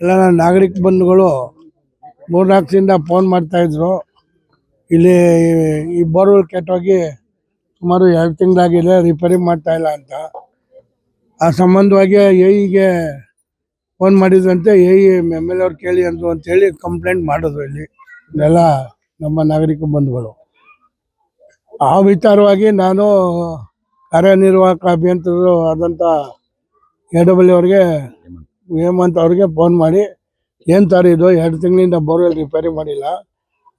ಎಲ್ಲ ನಾಗರಿಕ ಬಂಧುಗಳು ಮೂರ್ನಾಲ್ಕು ದಿನದಿಂದ ಫೋನ್ ಮಾಡ್ತಾಯಿದ್ರು. ಇಲ್ಲಿ ಈ ಬೋರ್ವೆಲ್ ಕೆಟ್ಟೋಗಿ ಸುಮಾರು ಎರಡು ತಿಂಗಳಾಗಿದೆ ರಿಪೇರಿ ಮಾಡ್ತಾ ಇಲ್ಲ ಅಂತ. ಆ ಸಂಬಂಧವಾಗಿ ಎಇಗೆ ಫೋನ್ ಮಾಡಿದ್ರಂತೆ ಎ ಇ ಎಂ ಎಲ್ ಅವ್ರು ಕೇಳಿ ಅಂದ್ರು ಅಂತೇಳಿ ಕಂಪ್ಲೇಂಟ್ ಮಾಡಿದ್ರು ಇಲ್ಲಿ. ಇದೆಲ್ಲ ನಮ್ಮ ನಾಗರಿಕ ಬಂಧುಗಳು. ಆ ವಿಚಾರವಾಗಿ ನಾನು ಕಾರ್ಯನಿರ್ವಾಹಕ ಅಭಿಯಂತರರು ಆದಂಥ ಎ ಡಬ್ಲ್ಯೂ ಅವ್ರಿಗೆ ಹೇಮಂತ್ ಅವ್ರಿಗೆ ಫೋನ್ ಮಾಡಿ, ಏನು ಸರ್ ಇದು? ಎರಡು ತಿಂಗಳಿಂದ ಬೋರ್ವೆಲ್ ರಿಪೇರಿ ಮಾಡಿಲ್ಲ.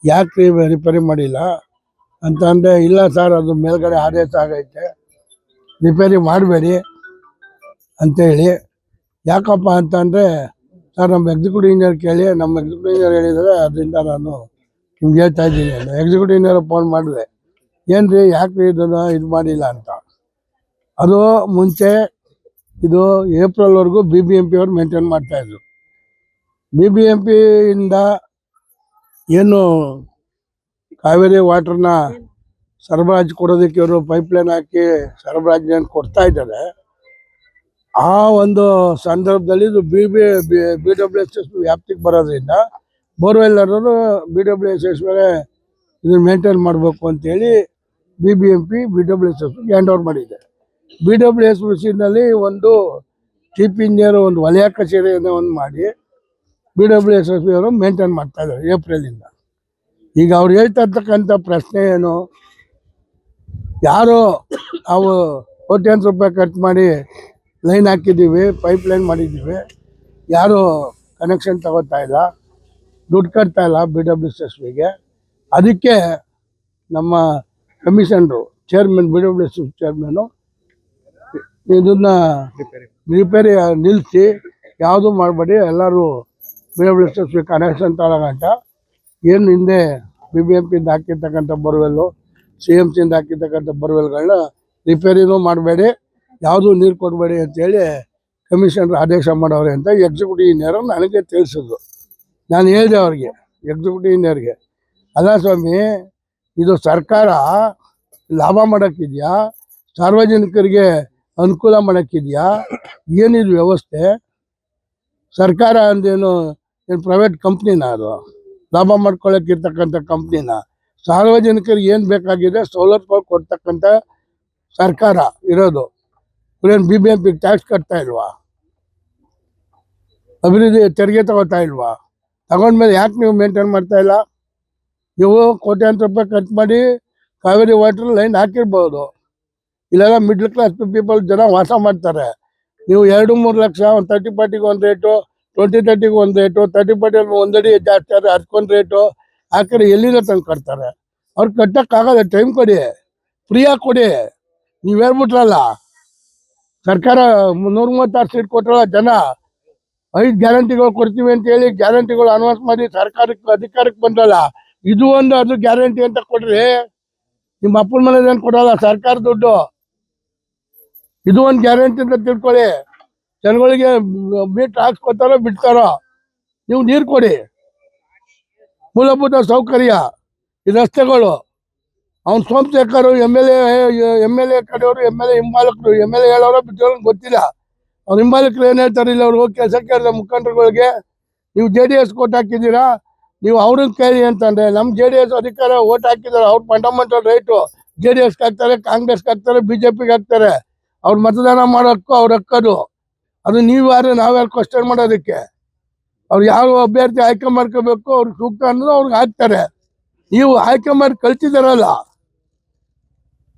ಯಾಕೆ ರಿಪೇರಿ ಮಾಡಿಲ್ಲ? ಅಂತ ಅಂದರೆ, ಇಲ್ಲ ಸರ್ ಅದು ಮೇಲ್ಗಡೆ ಆದೇಶ ಆಗೈತೆ. ರಿಪೇರಿ ಮಾಡಬೇಡಿ ಅಂತೇಳಿ. ಯಾಕಪ್ಪ ಅಂತಂದರೆ ಸರ್ ನಮ್ಮ ಎಕ್ಸಿಕ್ಯೂಟಿವ್ ಇಂಜಿನಿಯರ್ ಕೇಳಿ, ನಮ್ಮ ಎಕ್ಸಿಕ್ಯೂಟಿವ್ ಇಂಜಿನಿಯರ್ ಹೇಳಿದರೆ, ಅದರಿಂದ ನಾನು ನಿಮ್ಗೆ ಹೇಳ್ತಾ ಇದ್ದೀನಿ. ಅಂತ ಎಕ್ಸಿಕ್ಯೂಟಿವ್ ಇಂಜಿನಿಯರ್ ಫೋನ್ ಮಾಡಿದೆ ಏನು ರೀ ಯಾಕೆ ಇದನ್ನು ಇದು ಮಾಡಿಲ್ಲ ಅಂತ. ಅದು ಮುಂಚೆ ಇದು ಏಪ್ರಿಲ್ವರೆಗೂ ಬಿ ಬಿ ಎಂ ಪಿ ಅವ್ರು ಮೇಂಟೈನ್ ಮಾಡ್ತಾಯಿದ್ರು ಬಿ ಬಿ ಎಂ ಪಿಯಿಂದ ಏನು ಕಾವೇರಿ ವಾಟರ್ನ ಸರಬರಾಜು ಕೊಡೋದಕ್ಕೆ ಇವರು ಪೈಪ್ಲೈನ್ ಹಾಕಿ ಸರಬರಾಜು ಕೊಡ್ತಾ ಇದ್ದಾರೆ. ಆ ಒಂದು ಸಂದರ್ಭದಲ್ಲಿ ಇದು B B B W S S ವ್ಯಾಪ್ತಿಗೆ ಬರೋದ್ರಿಂದ ಬೋರ್ವೆಲ್ ಅನ್ನೋದು ಬಿ ಡಬ್ಲ್ಯೂ ಎಸ್ ಎಸ್ ಮೇಲೆ ಇದನ್ನು ಮೇಂಟೈನ್ ಮಾಡಬೇಕು ಅಂತೇಳಿ B B M P B W S S hand over ಮಾಡಿದೆ ಬಿ ಡಬ್ಲ್ಯೂ ಎಸ್ನಲ್ಲಿ ಒಂದು ಚೀಫ್ ಇಂಜಿನಿಯರ್ ಒಂದು ವಲಯ ಕಚೇರಿಯನ್ನು ಒಂದು ಮಾಡಿ ಬಿ ಡಬ್ಲ್ಯೂ ಎಸ್ ಎಸ್ ಅವರು ಮೇಂಟೈನ್ ಮಾಡ್ತಾ ಇದ್ದಾರೆ ಏಪ್ರಿಲಿಂದ ಈಗ ಅವ್ರು ಹೇಳ್ತಾ ಇರ್ತಕ್ಕಂಥ ಪ್ರಶ್ನೆ ಏನು? ಯಾರು ನಾವು ಕೋಟ್ಯಾಂತರ ರೂಪಾಯಿ ಖರ್ಚು ಮಾಡಿ ಲೈನ್ ಹಾಕಿದ್ದೀವಿ ಪೈಪ್ ಲೈನ್ ಮಾಡಿದ್ದೀವಿ, ಯಾರು ಕನೆಕ್ಷನ್ ತಗೋತಾ ಇಲ್ಲ, ದುಡ್ಡು ಕಟ್ತಾ ಇಲ್ಲ ಬಿ ಡಬ್ಲ್ಯೂ ಎಸ್ ವಿಗೆ ಅದಕ್ಕೆ ನಮ್ಮ ಕಮಿಷನ್ರು chairman B W S chairman ಇದನ್ನ ರಿಪೇರಿ ನಿಲ್ಲಿಸಿ ಯಾವುದು ಮಾಡಬೇಡಿ ಎಲ್ಲರೂ ಬಿ ಕನೆಕ್ಷನ್ ತಗೊಳ್ಳೋಗಂಟ ಏನು ಹಿಂದೆ ಬಿ ಬಿ ಎಂ ಪಿಯಿಂದ ಹಾಕಿರ್ತಕ್ಕಂಥ ಬೋರ್ವೆಲ್ಲು ಸಿ ಎಂ ಸಿಯಿಂದ ಹಾಕಿರ್ತಕ್ಕಂಥ ಬೋರ್ವೆಲ್ಗಳನ್ನ ರಿಪೇರಿನೂ ಮಾಡಬೇಡಿ. ಯಾವುದೂ ನೀರು ಕೊಡಬೇಡಿ ಅಂತೇಳಿ ಕಮಿಷನರ್ ಆದೇಶ ಮಾಡವ್ರೆ ಅಂತ ಎಕ್ಸಿಕ್ಯೂಟಿವ್ ಇಂಜಿನಿಯರ್ ನನಗೆ ತಿಳಿಸಿದ್ರು. ನಾನು ಹೇಳಿದೆ ಅವ್ರಿಗೆ ಎಕ್ಸಿಕ್ಯೂಟಿವ್ ಇಂಜಿನಿಯರ್ಗೆ ಅಲ್ಲ ಸ್ವಾಮಿ ಇದು ಸರ್ಕಾರ ಲಾಭ ಮಾಡೋಕ್ಕಿದೆಯಾ? ಸಾರ್ವಜನಿಕರಿಗೆ ಅನುಕೂಲ ಮಾಡೋಕ್ಕಿದೆಯಾ? ಏನಿದು ವ್ಯವಸ್ಥೆ? ಸರ್ಕಾರ ಅಂದೇನು ಏನು ಪ್ರೈವೇಟ್ ಕಂಪ್ನಿನ ಅದು? ಲಾಭ ಮಾಡ್ಕೊಳ್ಳೋಕ್ಕಿರ್ತಕ್ಕಂಥ ಕಂಪ್ನಿನ ಸಾರ್ವಜನಿಕರಿಗೆ ಏನು ಬೇಕಾಗಿದೆ ಸವಲತ್ತುಗಳು ಕೊಡ್ತಕ್ಕಂಥ ಸರ್ಕಾರ ಇರೋದು. ಇವ್ರೇನು B B M P tax ಕಟ್ತಾ ಇಲ್ವಾ? ಅಭಿವೃದ್ಧಿ ತೆರಿಗೆ ತಗೋತಾ ಇಲ್ವಾ? ತಗೊಂಡ್ಮೇಲೆ ಯಾಕೆ ನೀವು ಮೇಂಟೈನ್ ಮಾಡ್ತಾ ಇಲ್ಲ? ನೀವು ಕೋಟ್ಯಾಂತರ ರೂಪಾಯಿ ಖರ್ಚು ಮಾಡಿ ಕಾವೇರಿ ವಾಟರ್ ಲೈನ್ ಹಾಕಿರ್ಬೋದು. ಇಲ್ಲೆಲ್ಲ ಮಿಡ್ಲ್ ಕ್ಲಾಸ್ ಪೀಪಲ್ ಜನ ವಾಸ ಮಾಡ್ತಾರೆ. ನೀವು ಎರಡು ಮೂರು ಲಕ್ಷ, ಒಂದು ತರ್ಟಿ ಫಾರ್ಟಿಗೆ ಒಂದು ರೇಟು ಟ್ವೆಂಟಿ ತರ್ಟಿಗೆ ಒಂದು ರೇಟು ತರ್ಟಿ ಫಾರ್ಟಿ ಒಂದಡಿ ಜಾಸ್ತಿ ಆದರೆ ಅದಕ್ಕೊಂದು ರೇಟು ಆ ಕಡೆ ಎಲ್ಲಿಂದ ತಂದು ಕಟ್ತಾರೆ? ಅವ್ರು ಕಟ್ಟಕ್ಕಾಗಲ್ಲ ಟೈಮ್ ಕೊಡಿ. ಫ್ರೀಯಾಗಿ ಕೊಡಿ. ನೀವು ಹೇಳ್ಬಿಟ್ರಲ್ಲ. ಸರ್ಕಾರ ನೂರ ಮೂವತ್ತಾರು ಸೀಟ್ ಕೊಟ್ಟರಲ್ಲ ಜನ. ಐದು ಗ್ಯಾರಂಟಿಗಳು ಕೊಡ್ತೀವಿ ಅಂತ ಹೇಳಿ ಗ್ಯಾರಂಟಿಗಳು ಅನೌನ್ಸ್ ಮಾಡಿ ಸರ್ಕಾರಕ್ಕೆ, ಅಧಿಕಾರಕ್ಕೆ ಬಂದಲ್ಲ ಇದು ಒಂದು ಅದು ಗ್ಯಾರಂಟಿ ಅಂತ ಕೊಡ್ರಿ. ನಿಮ್ಮ ಅಪ್ಪನ ಮನೇಲಿ ಏನು ಕೊಡಲ್ಲ ಸರ್ಕಾರ ದುಡ್ಡು. ಇದು ಒಂದು ಗ್ಯಾರಂಟಿ ಅಂತ ತಿಳ್ಕೊಳ್ಳಿ. ಜನಗಳಿಗೆ ಮೀಟ್ ಹಾಕ್ಸ್ಕೊತಾರೋ ಬಿಡ್ತಾರೋ, ನೀವು ನೀರು ಕೊಡಿ. ಮೂಲಭೂತ ಸೌಕರ್ಯ, ಈ ರಸ್ತೆಗಳು. ಅವ್ನು Somashekar, M L M L A ಕಡೆಯವರು, ಎಂ ಎಲ್ ಎ ಹಿಂಬಾಲಕರು, ಎಂ ಎಲ್ ಎ ಹೇಳೋರು ಬಿಟ್ಟು ಗೊತ್ತಿಲ್ಲ. ಅವ್ರ ಹಿಂಬಾಲಕರು ಏನು ಹೇಳ್ತಾರೆ ಇಲ್ಲ ಅವ್ರು ಹೋಗಿ ಕೆಲಸ ಕೇಳಿದ ಮುಖಂಡರುಗಳಿಗೆ. ನೀವು ಜೆ ಡಿ ಎಸ್ ಓಟ್ ಹಾಕಿದ್ದೀರಾ? ನೀವು ಅವ್ರನ್ನ ಕೇಳಿ ಅಂತಂದ್ರೆ ನಮ್ಮ ಜೆ ಡಿ ಎಸ್ ಅಧಿಕಾರ ಓಟ್ ಹಾಕಿದ್ದಾರೆ, ಅವ್ರ ಫಂಡಮೆಂಟಲ್ ರೈಟು ಜೆ ಡಿ ಎಸ್ಗೆ ಹಾಕ್ತಾರೆ, ಕಾಂಗ್ರೆಸ್ಗೆ ಹಾಕ್ತಾರೆ ಬಿ ಜೆ ಹಾಕ್ತಾರೆ. ಅವ್ರು ಮತದಾನ ಮಾಡೋಕ್ಕೂ ಅವ್ರ ಹಕ್ಕದು. ಅದು ನೀವು ಯಾರು ನಾವ್ಯಾರು ಕ್ವಶನ್ ಮಾಡೋದಕ್ಕೆ? ಅವ್ರು ಯಾವ ಅಭ್ಯರ್ಥಿ ಆಯ್ಕೆ ಮಾಡ್ಕೋಬೇಕು ಅವ್ರಿಗೆ ಸೂಕ್ತ ಅನ್ನೋದು ಅವ್ರಿಗೆ ಹಾಕ್ತಾರೆ. ನೀವು ಆಯ್ಕೆ ಮಾಡಿ ಕಳ್ಸಿದಾರಲ್ಲ.